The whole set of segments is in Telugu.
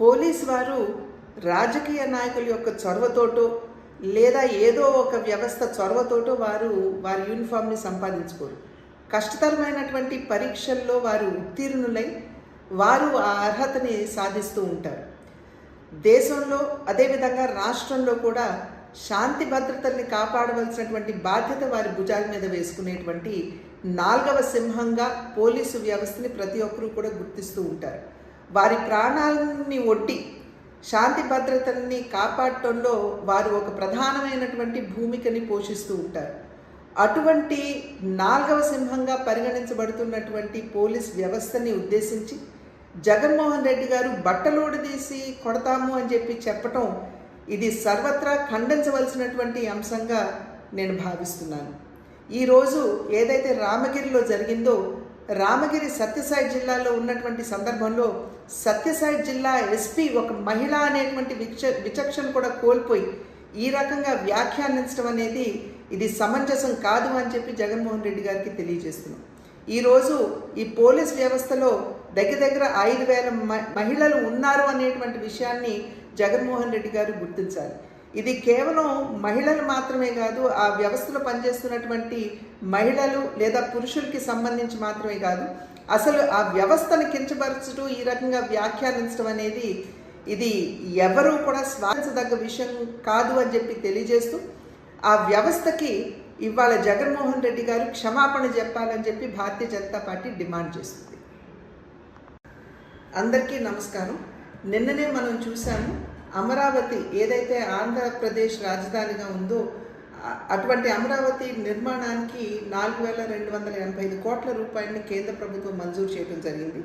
పోలీస్ వారు రాజకీయ నాయకుల యొక్క చొరవతోటో లేదా ఏదో ఒక వ్యవస్థ చొరవతోటో వారు వారి యూనిఫామ్ని సంపాదించుకోరు. కష్టతరమైనటువంటి పరీక్షల్లో వారు ఉత్తీర్ణులై వారు ఆ అర్హతని సాధిస్తూ ఉంటారు. దేశంలో అదేవిధంగా రాష్ట్రంలో కూడా శాంతి భద్రతల్ని కాపాడవలసినటువంటి బాధ్యత వారి భుజాల మీద వేసుకునేటువంటి నాలుగవ సింహంగా పోలీసు వ్యవస్థని ప్రతి ఒక్కరూ కూడా గుర్తిస్తూ ఉంటారు. వారి ప్రాణాలని ఒడ్డి శాంతి భద్రతల్ని కాపాడటంలో వారు ఒక ప్రధానమైనటువంటి భూమికని పోషిస్తూ ఉంటారు. అటువంటి నాలుగవ సింహంగా పరిగణించబడుతున్నటువంటి పోలీస్ వ్యవస్థని ఉద్దేశించి జగన్మోహన్ రెడ్డి గారు బట్టలోడు తీసి కొడతాము అని చెప్పి చెప్పటం ఇది సర్వత్రా ఖండించవలసినటువంటి అంశంగా నేను భావిస్తున్నాను. ఈరోజు ఏదైతే రామగిరిలో జరిగిందో రామగిరి సత్యసాయి జిల్లాలో ఉన్నటువంటి సందర్భంలో సత్యసాయి జిల్లా ఎస్పీ ఒక మహిళ అనేటువంటి విచ విచక్షణ కూడా కోల్పోయి ఈ రకంగా వ్యాఖ్యానించడం అనేది ఇది సమంజసం కాదు అని చెప్పి జగన్మోహన్ రెడ్డి గారికి తెలియజేస్తున్నాం. ఈరోజు ఈ పోలీస్ వ్యవస్థలో దగ్గర దగ్గర ఐదు వేల మహిళలు ఉన్నారు అనేటువంటి విషయాన్ని జగన్మోహన్ రెడ్డి గారు గుర్తించాలి. ఇది కేవలం మహిళలు మాత్రమే కాదు ఆ వ్యవస్థలో పనిచేస్తున్నటువంటి మహిళలు లేదా పురుషులకి సంబంధించి మాత్రమే కాదు అసలు ఆ వ్యవస్థను కించపరచడం ఈ రకంగా వ్యాఖ్యానించడం అనేది ఇది ఎవరూ కూడా స్వాగతించదగ్గ విషయం కాదు అని చెప్పి తెలియజేస్తూ ఆ వ్యవస్థకి ఇవాళ జగన్మోహన్ రెడ్డి గారు క్షమాపణ చెప్పాలని చెప్పి భారతీయ జనతా పార్టీ డిమాండ్ చేస్తుంది. అందరికీ నమస్కారం. నిన్ననే మనం చూసాము అమరావతి ఏదైతే ఆంధ్రప్రదేశ్ రాజధానిగా ఉందో అటువంటి అమరావతి నిర్మాణానికి నాలుగు వేల రెండు వందల ఎనభై ఐదు కోట్ల రూపాయలని కేంద్ర ప్రభుత్వం మంజూరు చేయడం జరిగింది.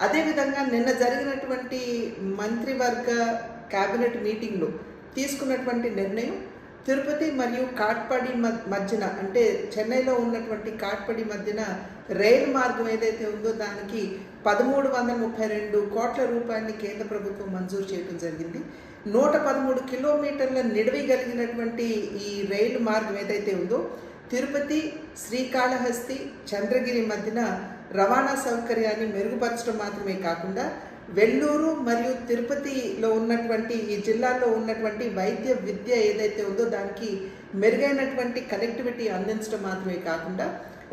అదేవిధంగా నిన్న జరిగినటువంటి మంత్రివర్గ కేబినెట్ మీటింగ్లో తీసుకున్నటువంటి నిర్ణయం తిరుపతి మరియు కాట్పాడి మధ్యన అంటే చెన్నైలో ఉన్నటువంటి కాట్పడి మధ్యన రైలు మార్గం ఏదైతే ఉందో దానికి పదమూడు వందల ముప్పై రెండు కోట్ల రూపాయలని కేంద్ర ప్రభుత్వం మంజూరు చేయడం జరిగింది. నూట పదమూడు కిలోమీటర్ల నిడివి కలిగినటువంటి ఈ రైలు మార్గం ఏదైతే ఉందో తిరుపతి శ్రీకాళహస్తి చంద్రగిరి మధ్యన రవాణా సౌకర్యాన్ని మెరుగుపరచడం మాత్రమే కాకుండా వెల్లూరు మరియు తిరుపతిలో ఉన్నటువంటి ఈ జిల్లాలో ఉన్నటువంటి వైద్య విద్య ఏదైతే ఉందో దానికి మెరుగైనటువంటి కనెక్టివిటీ అందించడం మాత్రమే కాకుండా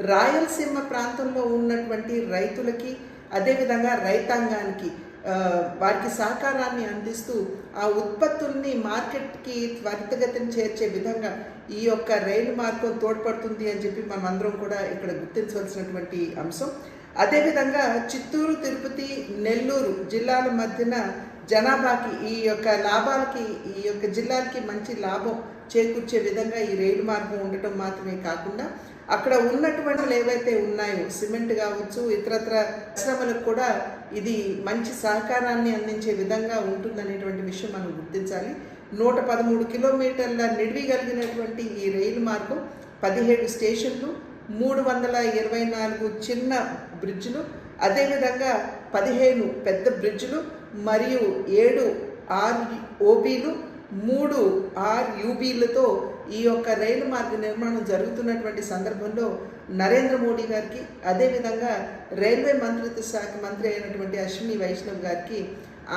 రాయలసీమ ప్రాంతంలో ఉన్నటువంటి రైతులకి అదేవిధంగా రైతాంగానికి వారికి సహకారాన్ని అందిస్తూ ఆ ఉత్పత్తుల్ని మార్కెట్కి త్వరితగతిని చేర్చే విధంగా ఈ యొక్క రైలు మార్గం తోడ్పడుతుంది అని చెప్పి మనం అందరం కూడా ఇక్కడ గుర్తించవలసినటువంటి అంశం. అదేవిధంగా చిత్తూరు తిరుపతి నెల్లూరు జిల్లాల మధ్యన జనాభాకి ఈ యొక్క లాభాలకి ఈ యొక్క జిల్లాలకి మంచి లాభం చేకూర్చే విధంగా ఈ రైలు మార్గం ఉండటం మాత్రమే కాకుండా అక్కడ ఉన్నటువంటి ఏవైతే ఉన్నాయో సిమెంట్ కావచ్చు ఇతరత్ర పరిశ్రమలకు కూడా ఇది మంచి సహకారాన్ని అందించే విధంగా ఉంటుందనేటువంటి విషయం మనం గుర్తించాలి. నూట పదమూడు కిలోమీటర్ల నిడివి కలిగినటువంటి ఈ రైలు మార్గం పదిహేడు స్టేషన్లు మూడు వందల ఇరవై నాలుగు చిన్న బ్రిడ్జ్లు అదేవిధంగా పదిహేను పెద్ద బ్రిడ్జ్లు మరియు ఏడు ఆర్ ఓబీలు మూడు ఆర్ యూబీలతో ఈ యొక్క రైలు మార్గ నిర్మాణం జరుగుతున్నటువంటి సందర్భంలో నరేంద్ర మోడీ గారికి అదేవిధంగా రైల్వే మంత్రిత్వ శాఖ మంత్రి అయినటువంటి అశ్విని వైష్ణవ్ గారికి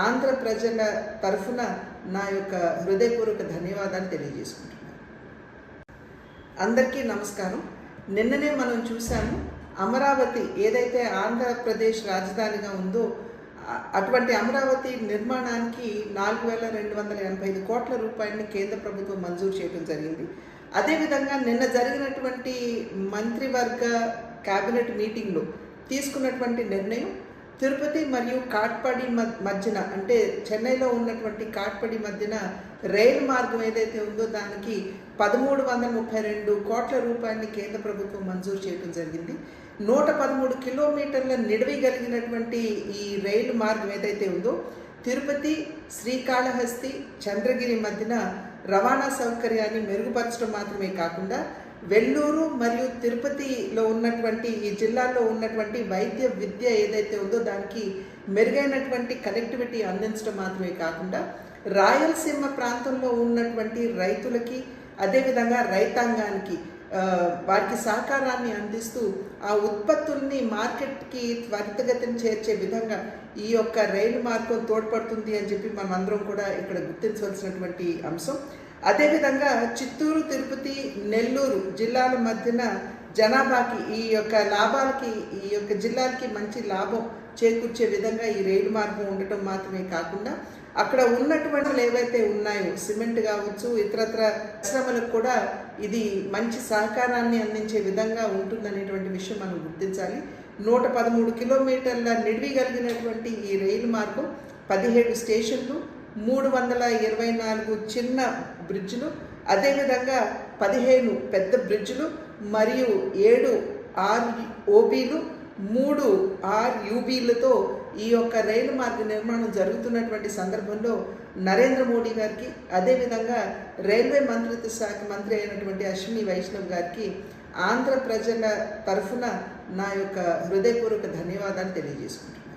ఆంధ్ర ప్రజల తరఫున నా యొక్క హృదయపూర్వక ధన్యవాదాలు తెలియజేసుకుంటున్నాను. అందరికీ నమస్కారం. నిన్ననే మనం చూసాము అమరావతి ఏదైతే ఆంధ్రప్రదేశ్ రాజధానిగా ఉందో అటువంటి అమరావతి నిర్మాణానికి నాలుగు వేల రెండు వందల ఎనభై ఐదు కోట్ల రూపాయలని కేంద్ర ప్రభుత్వం మంజూరు చేయడం జరిగింది. అదేవిధంగా నిన్న జరిగినటువంటి మంత్రివర్గ కేబినెట్ మీటింగ్లో తీసుకున్నటువంటి నిర్ణయం తిరుపతి మరియు కాట్పాడి మ- మధ్యన అంటే చెన్నైలో ఉన్నటువంటి కాట్పాడి మధ్యన రైలు మార్గం ఏదైతే ఉందో దానికి పదమూడు వందల ముప్పై రెండు కోట్ల రూపాయలని కేంద్ర ప్రభుత్వం మంజూరు చేయడం జరిగింది. నూట పదమూడు కిలోమీటర్ల నిడివి కలిగినటువంటి ఈ రైలు మార్గం ఏదైతే ఉందో తిరుపతి శ్రీకాళహస్తి చంద్రగిరి మధ్యన రవాణా సౌకర్యాన్ని మెరుగుపరచడం మాత్రమే కాకుండా వెల్లూరు మరియు తిరుపతిలో ఉన్నటువంటి ఈ జిల్లాలో ఉన్నటువంటి వైద్య విద్య ఏదైతే ఉందో దానికి మెరుగైనటువంటి కనెక్టివిటీ అందించడం మాత్రమే కాకుండా రాయలసీమ ప్రాంతంలో ఉన్నటువంటి రైతులకి అదేవిధంగా రైతాంగానికి వారికి సహకారాన్ని అందిస్తూ ఆ ఉత్పత్తుల్ని మార్కెట్కి త్వరితగతిని చేర్చే విధంగా ఈ యొక్క రైలు మార్గం తోడ్పడుతుంది అని చెప్పి మనం అందరం కూడా ఇక్కడ గుర్తించవలసినటువంటి అంశం. అదేవిధంగా చిత్తూరు తిరుపతి నెల్లూరు జిల్లాల మధ్యన జనాభాకి ఈ యొక్క లాభాలకి ఈ యొక్క జిల్లాలకి మంచి లాభం చేకూర్చే విధంగా ఈ రైలు మార్గం ఉండటం మాత్రమే కాకుండా అక్కడ ఉన్నటువంటి ఏవైతే ఉన్నాయో సిమెంట్ కావచ్చు ఇతరత్ర పరిశ్రమలకు కూడా ఇది మంచి సహకారాన్ని అందించే విధంగా ఉంటుందనేటువంటి విషయం మనం గుర్తించాలి. నూట పదమూడు కిలోమీటర్ల నిడివి కలిగినటువంటి ఈ రైలు మార్గం పదిహేడు స్టేషన్లు మూడు వందల ఇరవై నాలుగు చిన్న బ్రిడ్జ్లు అదేవిధంగా పదిహేను పెద్ద బ్రిడ్జ్లు మరియు ఏడు ఆరు ఓబీలు మూడు ఆర్ యూబీలతో ఈ యొక్క రైలు మార్గ నిర్మాణం జరుగుతున్నటువంటి సందర్భంలో నరేంద్ర మోడీ గారికి అదేవిధంగా రైల్వే మంత్రిత్వ శాఖ మంత్రి అయినటువంటి అశ్విని వైష్ణవ్ గారికి ఆంధ్ర ప్రజల తరఫున నా యొక్క హృదయపూర్వక ధన్యవాదాలు తెలియజేసుకుంటున్నాను.